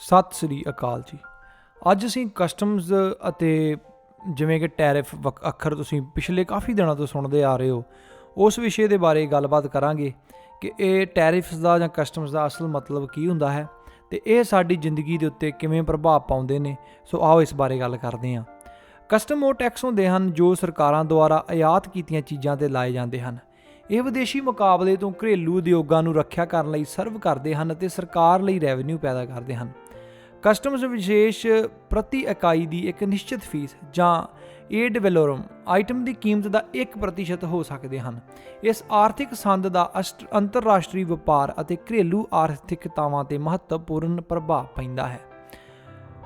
ਸਤਿ ਸ੍ਰੀ ਅਕਾਲ ਜੀ। ਅੱਜ ਅਸੀਂ ਕਸਟਮਸ ਅਤੇ ਜਿਵੇਂ ਕਿ ਟੈਰਿਫ ਵਕ- ਅੱਖਰ ਤੁਸੀਂ ਪਿਛਲੇ ਕਾਫੀ ਦਿਨਾਂ ਤੋਂ ਸੁਣਦੇ ਆ ਰਹੇ ਹੋ, ਉਸ ਵਿਸ਼ੇ ਦੇ ਬਾਰੇ ਗੱਲਬਾਤ ਕਰਾਂਗੇ ਕਿ ਇਹ ਟੈਰਿਫਸ ਦਾ ਜਾਂ ਕਸਟਮਸ ਦਾ ਅਸਲ ਮਤਲਬ ਕੀ ਹੁੰਦਾ ਹੈ ਤੇ ਇਹ ਸਾਡੀ ਜ਼ਿੰਦਗੀ ਦੇ ਉੱਤੇ ਕਿਵੇਂ ਪ੍ਰਭਾਵ ਪਾਉਂਦੇ ਨੇ, ਸੋ ਆਓ ਇਸ ਬਾਰੇ ਗੱਲ ਕਰਦੇ ਹਾਂ। ਕਸਟਮ ਉਹ ਟੈਕਸ ਹੁੰਦੇ ਹਨ ਜੋ ਸਰਕਾਰਾਂ ਦੁਆਰਾ ਆਯਾਤ ਕੀਤੀਆਂ ਚੀਜ਼ਾਂ ਤੇ ਲਾਏ ਜਾਂਦੇ ਹਨ। ਇਹ ਵਿਦੇਸ਼ੀ ਮੁਕਾਬਲੇ ਤੋਂ ਘਰੇਲੂ ਉਦਯੋਗਾਂ ਨੂੰ ਰੱਖਿਆ ਕਰਨ ਲਈ ਸਰਵ ਕਰਦੇ ਹਨ ਅਤੇ ਸਰਕਾਰ ਲਈ ਰੈਵਨਿਊ ਪੈਦਾ ਕਰਦੇ ਹਨ। ਕਸਟਮਸ ਵਿਸ਼ੇਸ਼ ਪ੍ਰਤੀ ਇਕਾਈ ਦੀ ਇੱਕ ਨਿਸ਼ਚਿਤ ਫੀਸ ਜਾਂ ਏਡ ਵੈਲੋਰਮ ਆਈਟਮ ਦੀ ਕੀਮਤ ਦਾ 1% ਹੋ ਸਕਦੇ ਹਨ। ਇਸ ਆਰਥਿਕ ਸੰਦ ਦਾ ਅਸ਼ਟ- ਅੰਤਰਰਾਸ਼ਟਰੀ ਵਪਾਰ ਅਤੇ ਘਰੇਲੂ ਆਰਥਿਕਤਾਵਾਂ ਤੇ ਮਹੱਤਵਪੂਰਨ ਪ੍ਰਭਾਵ ਪੈਂਦਾ ਹੈ।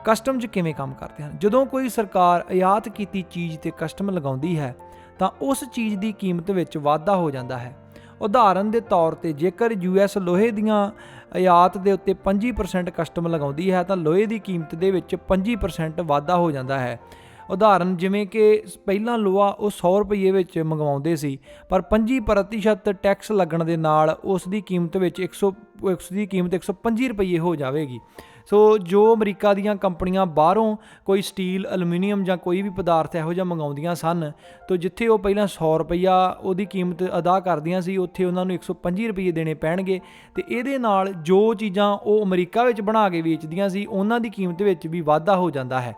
ਕਸਟਮਜ਼ ਕਿਵੇਂ ਕੰਮ ਕਰਦੇ ਹਨ? ਜਦੋਂ ਕੋਈ ਸਰਕਾਰ ਆਯਾਤ ਕੀਤੀ ਚੀਜ਼ ਤੇ ਕਸਟਮ ਲਗਾਉਂਦੀ ਹੈ, ਤਾਂ ਉਸ ਚੀਜ਼ ਦੀ ਕੀਮਤ ਵਿੱਚ ਵਾਧਾ ਹੋ ਜਾਂਦਾ ਹੈ। ਉਦਾਹਰਨ ਦੇ ਤੌਰ ਤੇ ਜੇਕਰ ਯੂਐਸ ਲੋਹੇ ਦੀਆਂ ਆਯਾਤ ਦੇ ਉੱਤੇ 25% ਕਸਟਮ ਲਗਾਉਂਦੀ ਹੈ ਤਾਂ ਲੋਹੇ ਦੀ ਕੀਮਤ ਦੇ ਵਿੱਚ 25% ਵਾਧਾ ਹੋ ਜਾਂਦਾ ਹੈ। ਉਦਾਹਰਨ ਜਿਵੇਂ ਕਿ ਪਹਿਲਾਂ ਲੋਹਾ ਉਹ 100 ਰੁਪਏ ਵਿੱਚ ਮੰਗਵਾਉਂਦੇ ਸੀ, ਪਰ 25% ਟੈਕਸ ਲੱਗਣ ਦੇ ਨਾਲ ਉਸ ਦੀ ਕੀਮਤ ਵਿੱਚ 100 ਉਸ ਦੀ ਕੀਮਤ 125 ਰੁਪਏ ਹੋ ਜਾਵੇਗੀ। ਸੋ ਜੋ ਅਮਰੀਕਾ ਦੀਆਂ ਕੰਪਨੀਆਂ ਬਾਹਰੋਂ ਕੋਈ ਸਟੀਲ ਐਲੂਮੀਨੀਅਮ ਜਾਂ ਕੋਈ ਵੀ ਪਦਾਰਥ ਇਹੋ ਜਿਹਾ ਮੰਗਾਉਂਦੀਆਂ ਸਨ, ਤੋਂ ਜਿੱਥੇ ਉਹ ਪਹਿਲਾਂ 100 ਰੁਪਈਆ ਉਹਦੀ ਕੀਮਤ ਅਦਾ ਕਰਦੀਆਂ ਸੀ, ਉੱਥੇ ਉਹਨਾਂ ਨੂੰ 125 ਰੁਪਏ ਦੇਣੇ ਪੈਣਗੇ। ਤੇ ਇਹਦੇ ਨਾਲ ਜੋ ਚੀਜ਼ਾਂ ਉਹ ਅਮਰੀਕਾ ਵਿੱਚ ਬਣਾ ਕੇ ਵੇਚਦੀਆਂ ਸੀ, ਉਹਨਾਂ ਦੀ ਕੀਮਤ ਵਿੱਚ ਵੀ ਵਾਧਾ ਹੋ ਜਾਂਦਾ ਹੈ।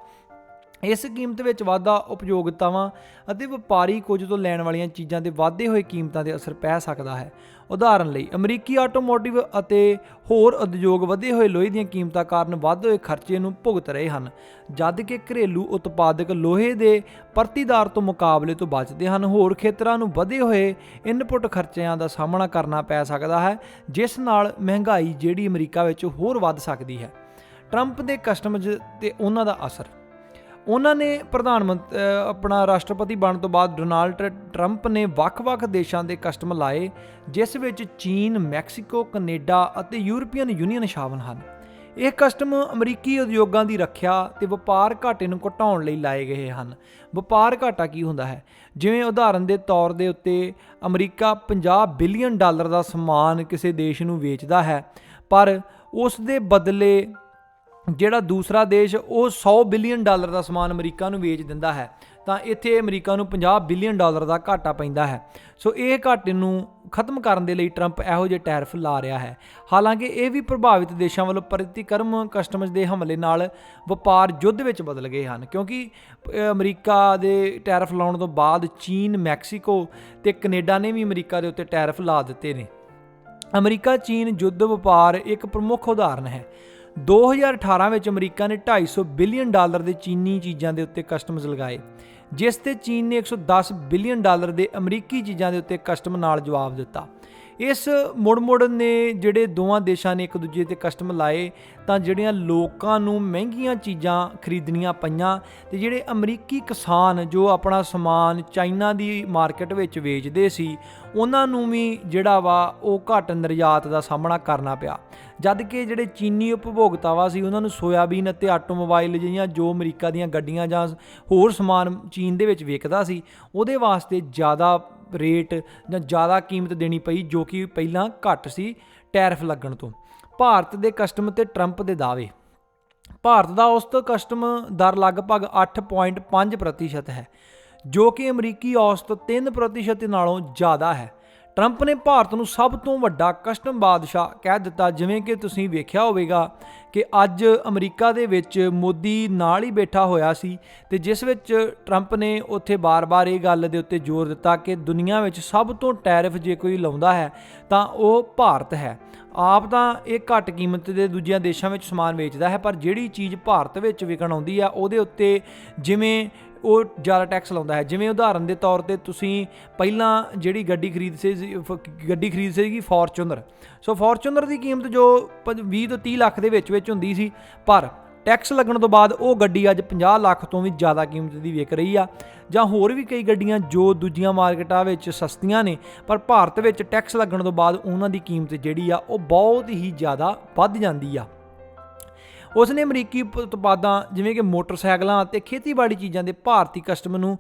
ਇਸ ਕੀਮਤ ਵਿੱਚ ਵਾਧਾ ਉਪਯੋਗਤਾਵਾਂ ਅਤੇ ਵਪਾਰੀ ਕੁਝ ਤੋਂ ਲੈਣ ਵਾਲੀਆਂ ਚੀਜ਼ਾਂ ਦੇ ਵਾਧੇ ਹੋਏ ਕੀਮਤਾਂ 'ਤੇ ਅਸਰ ਪੈ ਸਕਦਾ ਹੈ। ਉਦਾਹਰਨ ਲਈ, ਅਮਰੀਕੀ ਆਟੋਮੋਟਿਵ ਅਤੇ ਹੋਰ ਉਦਯੋਗ ਵਧੇ ਹੋਏ ਲੋਹੇ ਦੀਆਂ ਕੀਮਤਾਂ ਕਾਰਨ ਵਧੇ ਹੋਏ ਖਰਚੇ ਨੂੰ ਭੁਗਤ ਰਹੇ ਹਨ, ਜਦ ਕਿ ਘਰੇਲੂ ਉਤਪਾਦਕ ਲੋਹੇ ਦੇ ਪ੍ਰਤੀਦਾਰ ਤੋਂ ਮੁਕਾਬਲੇ ਤੋਂ ਬਚਦੇ ਹਨ। ਹੋਰ ਖੇਤਰਾਂ ਨੂੰ ਵਧੇ ਹੋਏ ਇਨਪੁੱਟ ਖਰਚਿਆਂ ਦਾ ਸਾਹਮਣਾ ਕਰਨਾ ਪੈ ਸਕਦਾ ਹੈ, ਜਿਸ ਨਾਲ ਮਹਿੰਗਾਈ ਜਿਹੜੀ ਅਮਰੀਕਾ ਵਿੱਚ ਹੋਰ ਵੱਧ ਸਕਦੀ ਹੈ। ਟਰੰਪ ਦੇ ਕਸਟਮਜ਼ ਤੇ ਉਹਨਾਂ ਦਾ ਅਸਰ ਉਹਨਾਂ ਨੇ ਪ੍ਰਧਾਨ ਮੰਤਰੀ ਆਪਣਾ ਰਾਸ਼ਟਰਪਤੀ ਬਣਨ ਤੋਂ ਬਾਅਦ ਡੋਨਾਲਡ ਟਰੰਪ ਨੇ ਵੱਖ-ਵੱਖ ਦੇਸ਼ਾਂ ਦੇ ਕਸਟਮ ਲਾਏ ਜਿਸ ਵਿੱਚ ਚੀਨ, ਮੈਕਸੀਕੋ, ਕੈਨੇਡਾ ਅਤੇ ਯੂਰਪੀਅਨ ਯੂਨੀਅਨ ਸ਼ਾਮਲ ਹਨ। ਇਹ ਕਸਟਮ ਅਮਰੀਕੀ ਉਦਯੋਗਾਂ ਦੀ ਰੱਖਿਆ ਤੇ ਵਪਾਰ ਘਾਟੇ ਨੂੰ ਘਟਾਉਣ ਲਈ ਲਾਏ ਗਏ ਹਨ। ਵਪਾਰ ਘਾਟਾ ਕੀ ਹੁੰਦਾ ਹੈ? ਜਿਵੇਂ ਉਦਾਹਰਨ ਦੇ ਤੌਰ ਦੇ ਉੱਤੇ ਅਮਰੀਕਾ 50 ਬਿਲੀਅਨ ਡਾਲਰ ਦਾ ਸਮਾਨ ਕਿਸੇ ਦੇਸ਼ ਨੂੰ ਵੇਚਦਾ ਹੈ ਪਰ ਉਸ ਦੇ ਬਦਲੇ ਜਿਹੜਾ ਦੂਸਰਾ ਦੇਸ਼ ਉਹ 100 ਬਿਲੀਅਨ ਡਾਲਰ ਦਾ ਸਮਾਨ ਅਮਰੀਕਾ ਨੂੰ ਵੇਚ ਦਿੰਦਾ ਹੈ, ਤਾਂ ਇੱਥੇ ਅਮਰੀਕਾ ਨੂੰ 50 ਬਿਲੀਅਨ ਡਾਲਰ ਦਾ ਘਾਟਾ ਪੈਂਦਾ ਹੈ। ਸੋ ਇਹ ਘਾਟੇ ਨੂੰ ਖਤਮ ਕਰਨ ਦੇ ਲਈ ਟਰੰਪ ਇਹੋ ਜਿਹੇ ਟੈਰਿਫ ਲਾ ਰਿਹਾ ਹੈ। ਹਾਲਾਂਕਿ ਇਹ ਵੀ ਪ੍ਰਭਾਵਿਤ ਦੇਸ਼ਾਂ ਵੱਲੋਂ ਪ੍ਰਤੀਕਰਮ ਕਸਟਮਜ਼ ਦੇ ਹਮਲੇ ਨਾਲ ਵਪਾਰ ਯੁੱਧ ਵਿੱਚ ਬਦਲ ਗਏ ਹਨ, ਕਿਉਂਕਿ ਅਮਰੀਕਾ ਦੇ ਟੈਰਿਫ ਲਾਉਣ ਤੋਂ ਬਾਅਦ ਚੀਨ, ਮੈਕਸੀਕੋ ਤੇ ਕੈਨੇਡਾ ਨੇ ਵੀ ਅਮਰੀਕਾ ਦੇ ਉੱਤੇ ਟੈਰਿਫ ਲਾ ਦਿੱਤੇ ਨੇ। ਅਮਰੀਕਾ ਚੀਨ ਯੁੱਧ ਵਪਾਰ ਇੱਕ ਪ੍ਰਮੁੱਖ ਉਦਾਹਰਨ ਹੈ। 2018 ਵਿੱਚ ਅਮਰੀਕਾ ਨੇ 250 ਬਿਲੀਅਨ ਡਾਲਰ ਦੇ ਚੀਨੀ ਚੀਜ਼ਾਂ ਦੇ ਉੱਤੇ ਕਸਟਮਸ ਲਗਾਏ, ਜਿਸ ਤੇ ਚੀਨ ਨੇ 110 ਬਿਲੀਅਨ ਡਾਲਰ ਦੇ ਅਮਰੀਕੀ ਚੀਜ਼ਾਂ ਦੇ ਉੱਤੇ ਕਸਟਮ ਨਾਲ ਜਵਾਬ ਦਿੱਤਾ। ਇਸ ਮੁੜ-ਮੁੜ ਨੇ ਜਿਹੜੇ ਦੋਵਾਂ ਦੇਸ਼ਾਂ ਨੇ ਇੱਕ ਦੂਜੇ ਤੇ ਕਸਟਮ ਲਾਏ ਤਾਂ ਜਿਹੜੀਆਂ ਲੋਕਾਂ ਨੂੰ ਮਹਿੰਗੀਆਂ ਚੀਜ਼ਾਂ ਖਰੀਦਣੀਆਂ ਪਈਆਂ ਤੇ ਜਿਹੜੇ ਅਮਰੀਕੀ ਕਿਸਾਨ ਜੋ ਆਪਣਾ ਸਮਾਨ ਚਾਈਨਾ ਦੀ ਮਾਰਕੀਟ ਵਿੱਚ ਵੇਚਦੇ ਸੀ, ਉਹਨਾਂ ਨੂੰ ਵੀ ਜਿਹੜਾ ਵਾ ਉਹ ਘੱਟ ਨਿਰਯਾਤ ਦਾ ਸਾਹਮਣਾ ਕਰਨਾ ਪਿਆ। ਜਦ ਕਿ ਜਿਹੜੇ ਚੀਨੀ ਉਪਭੋਗਤਾਵਾ ਸੀ, ਉਹਨਾਂ ਨੂੰ ਸੋਇਆਬੀਨ ਅਤੇ ਆਟੋਮੋਬਾਈਲ ਜਿਹੀਆਂ ਜੋ ਅਮਰੀਕਾ ਦੀਆਂ ਗੱਡੀਆਂ ਜਾਂ ਹੋਰ ਸਮਾਨ ਚੀਨ ਦੇ ਵਿੱਚ ਵਿਕਦਾ ਸੀ, ਉਹਦੇ ਵਾਸਤੇ ਜ਼ਿਆਦਾ ਰੇਟ ਜਾਂ ਜ਼ਿਆਦਾ ਕੀਮਤ ਦੇਣੀ ਪਈ, ਜੋ ਕਿ ਪਹਿਲਾਂ ਘੱਟ ਸੀ ਟੈਰਿਫ ਲੱਗਣ ਤੋਂ। ਭਾਰਤ ਦੇ ਕਸਟਮ ਤੇ ਟਰੰਪ ਦੇ ਦਾਅਵੇ। ਭਾਰਤ ਦਾ ਔਸਤ ਕਸਟਮ ਦਰ ਲਗਭਗ 8.5% ਹੈ, ਜੋ ਕਿ ਅਮਰੀਕੀ ਔਸਤ 3% ਨਾਲੋਂ ਜ਼ਿਆਦਾ ਹੈ। ਟਰੰਪ ਨੇ ਭਾਰਤ ਨੂੰ ਸਭ ਤੋਂ ਵੱਡਾ ਕਸਟਮ ਬਾਦਸ਼ਾਹ ਕਹਿ ਦਿੱਤਾ, ਜਿਵੇਂ ਕਿ ਤੁਸੀਂ ਵੇਖਿਆ ਹੋਵੇਗਾ ਕਿ ਅੱਜ ਅਮਰੀਕਾ ਦੇ ਵਿੱਚ ਮੋਦੀ ਨਾਲ ਹੀ ਬੈਠਾ ਹੋਇਆ ਸੀ ਤੇ ਜਿਸ ਵਿੱਚ ਟਰੰਪ ਨੇ ਉੱਥੇ ਬਾਰ-ਬਾਰ ਇਹ ਗੱਲ ਦੇ ਉੱਤੇ ਜ਼ੋਰ ਦਿੱਤਾ ਕਿ ਦੁਨੀਆ ਵਿੱਚ ਸਭ ਤੋਂ ਟੈਰਿਫ ਜੇ ਕੋਈ ਲਾਉਂਦਾ ਹੈ, ਤਾਂ ਉਹ ਭਾਰਤ ਹੈ। ਆਪ ਤਾਂ ਇਹ ਘੱਟ ਕੀਮਤ ਦੇ ਦੂਜਿਆਂ ਦੇਸ਼ਾਂ ਵਿੱਚ ਸਮਾਨ ਵੇਚਦਾ ਹੈ, ਪਰ ਜਿਹੜੀ ਚੀਜ਼ ਭਾਰਤ ਵਿੱਚ ਵਿਕਣ ਆਉਂਦੀ ਆ ਉਹਦੇ ਉੱਤੇ ਜਿਵੇਂ ਉਹ ਜ਼ਿਆਦਾ ਟੈਕਸ ਲਾਉਂਦਾ ਹੈ। ਜਿਵੇਂ ਉਦਾਹਰਨ ਦੇ ਤੌਰ ਤੇ ਤੁਸੀਂ ਪਹਿਲਾਂ ਜਿਹੜੀ ਗੱਡੀ ਖਰੀਦ ਸੀ ਗੱਡੀ ਖਰੀਦ ਸੀਗੀ ਫੋਰਚੂਨਰ। ਸੋ ਫੋਰਚੂਨਰ ਦੀ ਕੀਮਤ ਜੋ 20 ਤੋਂ 30 ਲੱਖ ਦੇ ਵਿੱਚ ਵਿੱਚ ਹੁੰਦੀ ਸੀ, ਪਰ ਟੈਕਸ ਲੱਗਣ ਤੋਂ ਬਾਅਦ ਉਹ ਗੱਡੀ ਅੱਜ 50 ਲੱਖ ਤੋਂ ਵੀ ਜ਼ਿਆਦਾ ਕੀਮਤ ਦੀ ਵਿਕ ਰਹੀ ਆ। ਜਾਂ ਹੋਰ ਵੀ ਕਈ ਗੱਡੀਆਂ ਜੋ ਦੂਜੀਆਂ ਮਾਰਕੀਟਾਂ ਵਿੱਚ ਸਸਤੀਆਂ ਨੇ, ਪਰ ਭਾਰਤ ਵਿੱਚ ਟੈਕਸ ਲੱਗਣ ਤੋਂ ਬਾਅਦ ਉਹਨਾਂ ਦੀ ਕੀਮਤ ਜਿਹੜੀ ਆ, ਉਹ ਬਹੁਤ ਹੀ ਜ਼ਿਆਦਾ ਵੱਧ ਜਾਂਦੀ ਆ। ਉਸ ਨੇ ਅਮਰੀਕੀ ਉਤਪਾਦਾਂ ਜਿਵੇਂ ਕਿ ਮੋਟਰਸਾਈਕਲਾਂ ਅਤੇ ਖੇਤੀਬਾੜੀ ਚੀਜ਼ਾਂ ਦੇ ਭਾਰਤੀ ਕਸਟਮ ਨੂੰ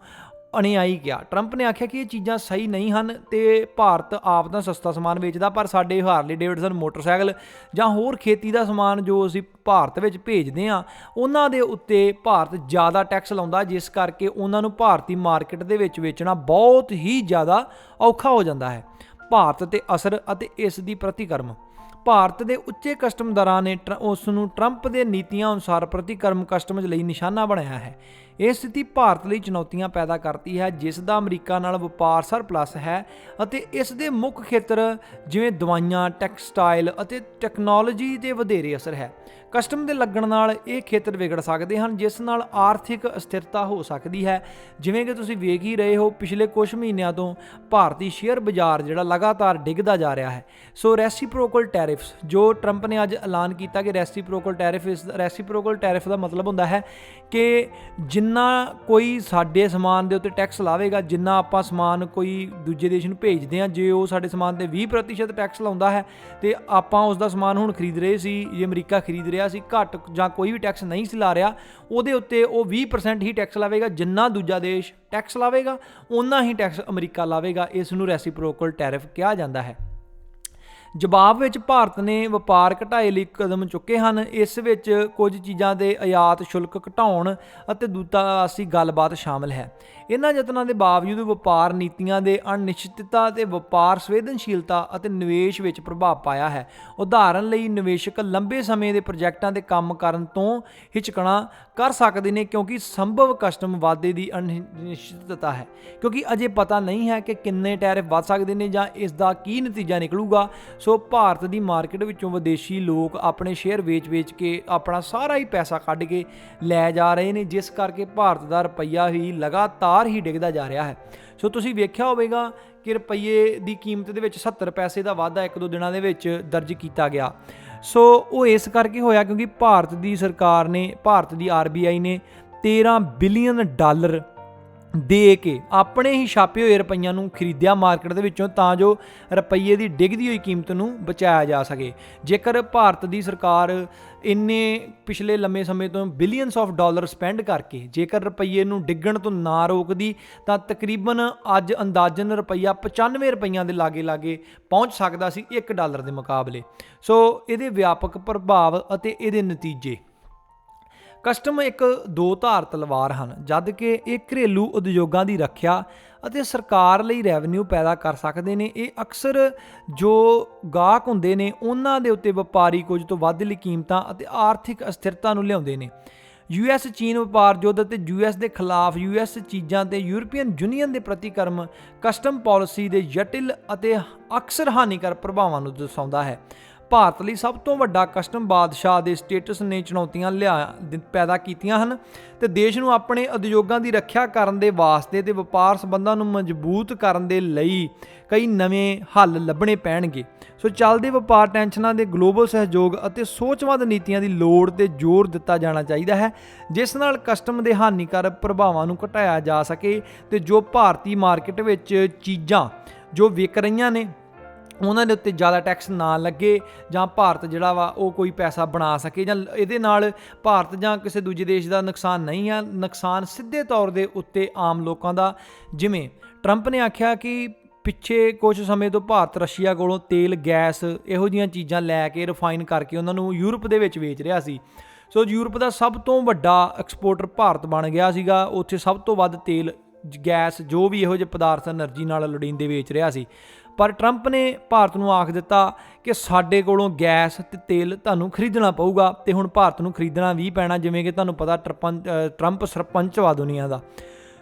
ਅਨਿਆਈ ਕਿਹਾ। ਟਰੰਪ ਨੇ ਆਖਿਆ ਕਿ ਇਹ ਚੀਜ਼ਾਂ ਸਹੀ ਨਹੀਂ ਹਨ ਤੇ ਭਾਰਤ ਆਪ ਤਾਂ ਸਸਤਾ ਸਮਾਨ ਵੇਚਦਾ, ਪਰ ਸਾਡੇ ਹਾਰਲੀ ਡੇਵਿਡਸਨ ਮੋਟਰਸਾਈਕਲ ਜਾਂ ਹੋਰ ਖੇਤੀ ਦਾ ਸਮਾਨ ਜੋ ਅਸੀਂ ਭਾਰਤ ਵਿੱਚ ਭੇਜਦੇ ਆ ਉਹਨਾਂ ਦੇ ਉੱਤੇ ਭਾਰਤ ਜ਼ਿਆਦਾ ਟੈਕਸ ਲਾਉਂਦਾ, ਜਿਸ ਕਰਕੇ ਉਹਨਾਂ ਨੂੰ ਭਾਰਤੀ ਮਾਰਕੀਟ ਦੇ ਵਿੱਚ ਵੇਚਣਾ ਬਹੁਤ ਹੀ ਜ਼ਿਆਦਾ ਔਖਾ ਹੋ ਜਾਂਦਾ ਹੈ। ਭਾਰਤ ਤੇ ਅਸਰ ਅਤੇ ਇਸ ਦੀ ਪ੍ਰਤੀਕਰਮ ਭਾਰਤ ਦੇ ਉੱਚੇ ਕਸਟਮ ਦਰਾਂ ਨੇ ਟਰ- ਉਸ ਨੂੰ ਟਰੰਪ ਦੇ ਨੀਤੀਆਂ ਅਨੁਸਾਰ ਪ੍ਰਤੀਕਰਮ ਕਸਟਮਜ਼ ਲਈ ਨਿਸ਼ਾਨਾ ਬਣਾਇਆ ਹੈ। ਇਹ ਸਥਿਤੀ ਭਾਰਤ ਲਈ ਚੁਣੌਤੀਆਂ ਪੈਦਾ ਕਰਦੀ ਹੈ, ਜਿਸ ਦਾ ਅਮਰੀਕਾ ਨਾਲ ਵਪਾਰ ਸਰਪਲਸ ਹੈ ਅਤੇ ਇਸ ਦੇ ਮੁੱਖ ਖੇਤਰ ਜਿਵੇਂ ਦਵਾਈਆਂ, ਟੈਕਸਟਾਈਲ ਅਤੇ ਟੈਕਨੋਲੋਜੀ ਤੇ ਵਧੇਰੇ ਅਸਰ ਹੈ। ਕਸਟਮ ਦੇ ਲੱਗਣ ਨਾਲ ਇਹ ਖੇਤਰ ਵਿਗੜ ਸਕਦੇ ਹਨ, ਜਿਸ ਨਾਲ ਆਰਥਿਕ ਅਸਥਿਰਤਾ ਹੋ ਸਕਦੀ ਹੈ। ਜਿਵੇਂ ਕਿ ਤੁਸੀਂ ਵੇਖ ਹੀ ਰਹੇ ਹੋ, ਪਿਛਲੇ ਕੁਝ ਮਹੀਨਿਆਂ ਤੋਂ ਭਾਰਤੀ ਸ਼ੇਅਰ ਬਾਜ਼ਾਰ ਜਿਹੜਾ ਲਗਾਤਾਰ ਡਿੱਗਦਾ ਜਾ ਰਿਹਾ ਹੈ। ਸੋ ਰੈਸੀਪ੍ਰੋਕਲ ਟੈਰਿਫਸ ਜੋ ਟਰੰਪ ਨੇ ਅੱਜ ਐਲਾਨ ਕੀਤਾ ਕਿ ਰੈਸੀਪ੍ਰੋਕਲ ਟੈਰਿਫ ਇਸ ਰੈਸੀਪ੍ਰੋਕਲ ਟੈਰਿਫ ਦਾ ਮਤਲਬ ਹੁੰਦਾ ਹੈ ਕਿ ਜਿੰਨਾ ਕੋਈ ਸਾਡੇ ਸਮਾਨ ਦੇ ਉੱਤੇ ਟੈਕਸ ਲਾਵੇਗਾ, ਜਿੰਨਾ ਆਪਾਂ ਸਮਾਨ ਕੋਈ ਦੂਜੇ ਦੇਸ਼ ਨੂੰ ਭੇਜਦੇ ਹਾਂ, ਜੇ ਉਹ ਸਾਡੇ ਸਮਾਨ ਤੇ 20% ਟੈਕਸ ਲਾਉਂਦਾ ਹੈ, ਤੇ ਆਪਾਂ ਉਸ ਦਾ ਸਮਾਨ ਹੁਣ ਖਰੀਦ ਰਹੇ ਸੀ, ਜੇ ਅਮਰੀਕਾ ਖਰੀਦ ਰਿਹਾ ਸੀ, ਘੱਟ ਜਾਂ ਕੋਈ ਵੀ ਟੈਕਸ ਨਹੀਂ ਸੀ ਲਾ ਰਿਹਾ, ਉਹਦੇ ਉੱਤੇ ਉਹ 20% ਹੀ ਟੈਕਸ ਲਾਵੇਗਾ, ਜਿੰਨਾ ਦੂਜਾ ਦੇਸ਼ ਟੈਕਸ ਲਾਵੇਗਾ ਉਨਾ ਹੀ ਟੈਕਸ ਅਮਰੀਕਾ ਲਾਵੇਗਾ, ਇਸ ਨੂੰ ਰੈਸੀਪ੍ਰੋਕਲ ਟੈਰਿਫ ਕਿਹਾ ਜਾਂਦਾ ਹੈ। ਜਵਾਬ ਵਿੱਚ ਭਾਰਤ ਨੇ ਵਪਾਰ ਘਟਾਏ ਲਈ ਕਦਮ ਚੁੱਕੇ ਹਨ। ਇਸ ਵਿੱਚ ਕੁਝ ਚੀਜ਼ਾਂ ਦੇ ਆਯਾਤ ਸ਼ੁਲਕ ਘਟਾਉਣ ਅਤੇ ਦੂਤਾਵਾਸੀ ਗੱਲਬਾਤ ਸ਼ਾਮਲ ਹੈ। ਇਹਨਾਂ ਯਤਨਾਂ ਦੇ ਬਾਵਜੂਦ ਵਪਾਰ ਨੀਤੀਆਂ ਦੇ ਅਨਿਸ਼ਚਿਤਤਾ ਤੇ ਵਪਾਰ ਸੰਵੇਦਨਸ਼ੀਲਤਾ ਅਤੇ ਨਿਵੇਸ਼ ਵਿੱਚ ਪ੍ਰਭਾਵ ਪਾਇਆ ਹੈ। ਉਦਾਹਰਨ ਲਈ, ਨਿਵੇਸ਼ਕ ਲੰਬੇ ਸਮੇਂ ਦੇ ਪ੍ਰੋਜੈਕਟਾਂ ਤੇ ਕੰਮ ਕਰਨ ਤੋਂ ਹਿਚਕਣਾ ਕਰ ਸਕਦੇ ਨੇ ਕਿਉਂਕਿ ਸੰਭਵ ਕਸਟਮ ਵਾਧੇ ਦੀ ਅਨਿਸ਼ਚਿਤਤਾ ਹੈ। ਕਿਉਂਕਿ ਅਜੇ ਪਤਾ ਨਹੀਂ ਹੈ ਕਿ ਕਿੰਨੇ ਟੈਰਿਫ ਵੱਧ ਸਕਦੇ ਨੇ ਜਾਂ ਇਸ ਦਾ ਕੀ ਨਤੀਜਾ ਨਿਕਲੂਗਾ। ਸੋ ਭਾਰਤ ਦੀ ਮਾਰਕੀਟ ਵਿੱਚੋਂ ਵਿਦੇਸ਼ੀ ਲੋਕ ਆਪਣੇ ਸ਼ੇਅਰ ਵੇਚ-ਵੇਚ ਕੇ ਆਪਣਾ ਸਾਰਾ ਹੀ ਪੈਸਾ ਕੱਢ ਕੇ ਲੈ ਜਾ ਰਹੇ ਨੇ, ਜਿਸ ਕਰਕੇ ਭਾਰਤ ਦਾ ਰੁਪਈਆ ਹੀ ਲਗਾਤਾਰ ਹੀ ਡਿੱਗਦਾ ਜਾ ਰਿਹਾ ਹੈ। ਸੋ ਤੁਸੀਂ ਵੇਖਿਆ ਹੋਵੇਗਾ ਕਿ ਰੁਪਈਏ ਦੀ ਕੀਮਤ ਦੇ ਵਿੱਚ 70 ਪੈਸੇ ਦਾ ਵਾਧਾ ਇੱਕ ਦੋ ਦਿਨਾਂ ਦੇ ਵਿੱਚ ਦਰਜ ਕੀਤਾ ਗਿਆ। ਸੋ ਉਹ ਇਸ ਕਰਕੇ ਹੋਇਆ ਕਿਉਂਕਿ ਭਾਰਤ ਦੀ ਸਰਕਾਰ ਨੇ, ਭਾਰਤ ਦੀ ਆਰਬੀਆਈ ਨੇ 13 ਬਿਲੀਅਨ ਡਾਲਰ ਦੇ ਕੇ ਆਪਣੇ ਹੀ ਛਾਪੇ ਹੋਏ ਰੁਪਈਆਂ ਨੂੰ ਖਰੀਦਿਆ ਮਾਰਕੀਟ ਦੇ ਵਿੱਚੋਂ, ਤਾਂ ਜੋ ਰੁਪਈਏ ਦੀ ਡਿੱਗਦੀ ਹੋਈ ਕੀਮਤ ਨੂੰ ਬਚਾਇਆ ਜਾ ਸਕੇ। ਜੇਕਰ ਭਾਰਤ ਦੀ ਸਰਕਾਰ ਇੰਨੇ ਪਿਛਲੇ ਲੰਮੇ ਸਮੇਂ ਤੋਂ ਬਿਲੀਅਨਸ ਆਫ ਡਾਲਰ ਸਪੈਂਡ ਕਰਕੇ ਜੇਕਰ ਰੁਪਈਏ ਨੂੰ ਡਿੱਗਣ ਤੋਂ ਨਾ ਰੋਕਦੀ, ਤਾਂ ਤਕਰੀਬਨ ਅੱਜ ਅੰਦਾਜ਼ਨ ਰੁਪਈਆ 95 ਰੁਪਈਆਂ ਦੇ ਲਾਗੇ ਲਾਗੇ ਪਹੁੰਚ ਸਕਦਾ ਸੀ 1 ਡਾਲਰ ਦੇ ਮੁਕਾਬਲੇ। ਸੋ, ਇਹਦੇ ਵਿਆਪਕ ਪ੍ਰਭਾਵ ਅਤੇ ਇਹਦੇ ਨਤੀਜੇ ਕਸਟਮ ਇੱਕ ਦੋ ਧਾਰ ਤਲਵਾਰ ਹਨ, ਜਦ ਕਿ ਇਹ ਘਰੇਲੂ ਉਦਯੋਗਾਂ ਦੀ ਰੱਖਿਆ ਅਤੇ ਸਰਕਾਰ ਲਈ ਰੈਵਨਿਊ ਪੈਦਾ ਕਰ ਸਕਦੇ ਨੇ। ਇਹ ਅਕਸਰ ਜੋ ਗਾਹਕ ਹੁੰਦੇ ਨੇ, ਉਹਨਾਂ ਦੇ ਉੱਤੇ ਵਪਾਰੀ ਕੁਝ ਤੋਂ ਵੱਧ ਲਈ ਕੀਮਤਾਂ ਅਤੇ ਆਰਥਿਕ ਅਸਥਿਰਤਾ ਨੂੰ ਲਿਆਉਂਦੇ ਨੇ। ਯੂਐਸ ਚੀਨ ਵਪਾਰ ਯੁੱਧ ਅਤੇ ਯੂਐਸ ਦੇ ਖਿਲਾਫ ਯੂਐਸ ਚੀਜ਼ਾਂ ਤੇ ਯੂਰਪੀਅਨ ਯੂਨੀਅਨ ਦੇ ਪ੍ਰਤੀਕਰਮ ਕਸਟਮ ਪਾਲਿਸੀ ਦੇ ਜਟਿਲ ਅਤੇ ਅਕਸਰ ਹਾਨੀਕਾਰਕ ਪ੍ਰਭਾਵਾਂ ਨੂੰ ਦਰਸਾਉਂਦਾ ਹੈ। ਭਾਰਤ ਲਈ ਸਭ ਤੋਂ ਵੱਡਾ ਕਸਟਮ ਬਾਦਸ਼ਾਹ ਦੇ ਸਟੇਟਸ ਨੇ ਚੁਣੌਤੀਆਂ ਲਿਆ ਪੈਦਾ ਕੀਤੀਆਂ ਹਨ ਤੇ ਦੇਸ਼ ਨੂੰ ਆਪਣੇ ਉਦਯੋਗਾਂ ਦੀ ਰੱਖਿਆ ਕਰਨ ਦੇ ਵਾਸਤੇ ਤੇ ਵਪਾਰ ਸੰਬੰਧਾਂ ਨੂੰ ਮਜ਼ਬੂਤ ਕਰਨ ਦੇ ਲਈ ਕਈ ਨਵੇਂ ਹੱਲ ਲੱਭਣੇ ਪੈਣਗੇ। ਸੋ ਚੱਲਦੇ ਵਪਾਰ ਟੈਨਸ਼ਨਾਂ ਦੇ ਗਲੋਬਲ ਸਹਿਯੋਗ ਅਤੇ ਸੋਚਵੰਦ ਨੀਤੀਆਂ ਦੀ ਲੋੜ ਤੇ ਜ਼ੋਰ ਦਿੱਤਾ ਜਾਣਾ ਚਾਹੀਦਾ ਹੈ, ਜਿਸ ਨਾਲ ਕਸਟਮ ਦੇ ਹਾਨੀਕਾਰਕ ਪ੍ਰਭਾਵਾਂ ਨੂੰ ਘਟਾਇਆ ਜਾ ਸਕੇ ਤੇ ਜੋ ਭਾਰਤੀ ਮਾਰਕੀਟ ਵਿੱਚ ਚੀਜ਼ਾਂ ਜੋ ਵਿਕ ਰਹੀਆਂ ਨੇ ਉਹਨਾਂ ਦੇ ਉੱਤੇ ਜ਼ਿਆਦਾ ਟੈਕਸ ਨਾ ਲੱਗੇ ਜਾਂ ਭਾਰਤ ਜਿਹੜਾ ਵਾ ਉਹ ਕੋਈ ਪੈਸਾ ਬਣਾ ਸਕੇ ਜਾਂ ਇਹਦੇ ਨਾਲ ਭਾਰਤ ਜਾਂ ਕਿਸੇ ਦੂਜੇ ਦੇਸ਼ ਦਾ ਨੁਕਸਾਨ ਨਹੀਂ ਆ, ਨੁਕਸਾਨ ਸਿੱਧੇ ਤੌਰ ਦੇ ਉੱਤੇ ਆਮ ਲੋਕਾਂ ਦਾ। ਜਿਵੇਂ ਟਰੰਪ ਨੇ ਆਖਿਆ ਕਿ ਪਿੱਛੇ ਕੁਝ ਸਮੇਂ ਤੋਂ ਭਾਰਤ ਰਸ਼ੀਆ ਕੋਲੋਂ ਤੇਲ, ਗੈਸ ਇਹੋ ਜੀਆਂ ਚੀਜ਼ਾਂ ਲੈ ਕੇ ਰਿਫਾਈਨ ਕਰਕੇ ਉਹਨਾਂ ਨੂੰ ਯੂਰਪ ਦੇ ਵਿੱਚ ਵੇਚ ਰਿਹਾ ਸੀ। ਸੋ ਯੂਰਪ ਦਾ ਸਭ ਤੋਂ ਵੱਡਾ ਐਕਸਪੋਰਟਰ ਭਾਰਤ ਬਣ ਗਿਆ ਸੀਗਾ। ਉੱਥੇ ਸਭ ਤੋਂ ਵੱਧ ਤੇਲ ਗੈਸ ਜੋ ਵੀ ਇਹੋ ਜਿਹੇ ਪਦਾਰਥ એનર્ਜੀ ਨਾਲ ਲੋੜੀਂਦੇ ਵੇਚ ਰਿਹਾ ਸੀ। ਪਰ ਟਰੰਪ ਨੇ ਭਾਰਤ ਨੂੰ ਆਖ ਦਿੱਤਾ ਕਿ ਸਾਡੇ ਕੋਲੋਂ ਗੈਸ ਤੇ ਤੇਲ ਤੁਹਾਨੂੰ ਖਰੀਦਣਾ ਪਊਗਾ ਤੇ ਹੁਣ ਭਾਰਤ ਨੂੰ ਖਰੀਦਣਾ ਵੀ ਪੈਣਾ, ਜਿਵੇਂ ਕਿ ਤੁਹਾਨੂੰ ਪਤਾ ਟਰੰਪ ਸਰਪੰਚ ਵਾ ਦੁਨੀਆ ਦਾ।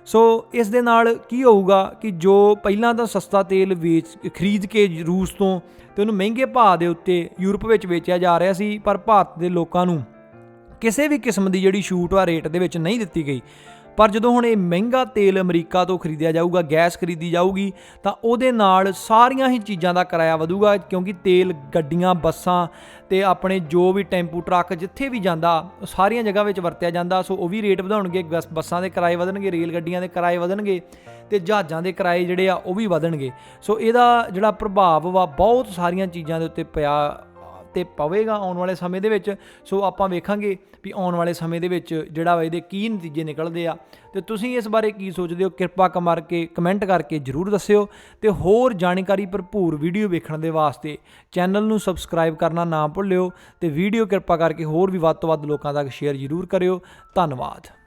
ਸੋ ਇਸ ਦੇ ਨਾਲ ਕੀ ਹੋਊਗਾ ਕਿ ਜੋ ਪਹਿਲਾਂ ਤਾਂ ਸਸਤਾ ਤੇਲ ਵੇਚ, ਖਰੀਦ ਕੇ ਰੂਸ ਤੋਂ ਤੇ ਉਹਨੂੰ ਮਹਿੰਗੇ ਭਾਅ ਦੇ ਉੱਤੇ ਯੂਰਪ ਵਿੱਚ ਵੇਚਿਆ ਜਾ ਰਿਹਾ ਸੀ, ਪਰ ਭਾਰਤ ਦੇ ਲੋਕਾਂ ਨੂੰ ਕਿਸੇ ਵੀ ਕਿਸਮ ਦੀ ਜਿਹੜੀ ਛੂਟ ਆ ਰੇਟ ਦੇ ਵਿੱਚ ਨਹੀਂ ਦਿੱਤੀ ਗਈ। ਪਰ ਜਦੋਂ ਹੁਣ ਇਹ ਮਹਿੰਗਾ ਤੇਲ ਅਮਰੀਕਾ ਤੋਂ ਖਰੀਦਿਆ ਜਾਊਗਾ, ਗੈਸ ਖਰੀਦੀ ਜਾਊਗੀ, ਤਾਂ ਉਹਦੇ ਨਾਲ ਸਾਰੀਆਂ ਹੀ ਚੀਜ਼ਾਂ ਦਾ ਕਿਰਾਇਆ ਵਧੂਗਾ, ਕਿਉਂਕਿ ਤੇਲ, ਗੱਡੀਆਂ, ਬੱਸਾਂ ਤੇ ਆਪਣੇ ਜੋ ਵੀ ਟੈਂਪੂ, ਟਰੱਕ ਜਿੱਥੇ ਵੀ ਜਾਂਦਾ, ਸਾਰੀਆਂ ਜਗ੍ਹਾ ਵਿੱਚ ਵਰਤਿਆ ਜਾਂਦਾ, ਸੋ ਉਹ ਵੀ ਰੇਟ ਵਧਾਉਣਗੇ, ਬੱਸ- ਬੱਸਾਂ ਦੇ ਕਿਰਾਏ ਵਧਣਗੇ, ਰੇਲ ਗੱਡੀਆਂ ਦੇ ਕਿਰਾਏ ਵਧਣਗੇ ਤੇ ਜਹਾਜ਼ਾਂ ਦੇ ਕਿਰਾਏ ਜਿਹੜੇ ਆ ਉਹ ਵੀ ਵਧਣਗੇ। ਸੋ ਇਹਦਾ ਜਿਹੜਾ ਪ੍ਰਭਾਵ ਵਾ, ਬਹੁਤ ਸਾਰੀਆਂ ਚੀਜ਼ਾਂ ਦੇ ਉੱਤੇ ਪਿਆ ਤੇ ਪਵੇਗਾ ਆਉਣ ਵਾਲੇ ਸਮੇਂ ਦੇ ਵਿੱਚ। ਸੋ ਆਪਾਂ ਵੇਖਾਂਗੇ ਵੀ ਆਉਣ ਵਾਲੇ ਸਮੇਂ ਦੇ ਵਿੱਚ ਜਿਹੜਾ ਵਾ ਇਹਦੇ ਕੀ ਨਤੀਜੇ ਨਿਕਲਦੇ ਆ। ਤੇ ਤੁਸੀਂ ਇਸ ਬਾਰੇ ਕੀ ਸੋਚਦੇ ਹੋ? ਕਿਰਪਾ ਕਮਰ ਕੇ ਕਮੈਂਟ ਕਰਕੇ ਜਰੂਰ ਦੱਸਿਓ। ਤੇ ਹੋਰ ਜਾਣਕਾਰੀ ਭਰਪੂਰ ਵੀਡੀਓ ਵੇਖਣ ਦੇ ਵਾਸਤੇ ਚੈਨਲ ਨੂੰ ਸਬਸਕ੍ਰਾਈਬ ਕਰਨਾ ਨਾ ਭੁੱਲਿਓ। ਤੇ ਵੀਡੀਓ ਕਿਰਪਾ ਕਰਕੇ ਹੋਰ ਵੀ ਵੱਧ ਤੋਂ ਵੱਧ ਲੋਕਾਂ ਤੱਕ ਸ਼ੇਅਰ ਜਰੂਰ ਕਰਿਓ। ਧੰਨਵਾਦ।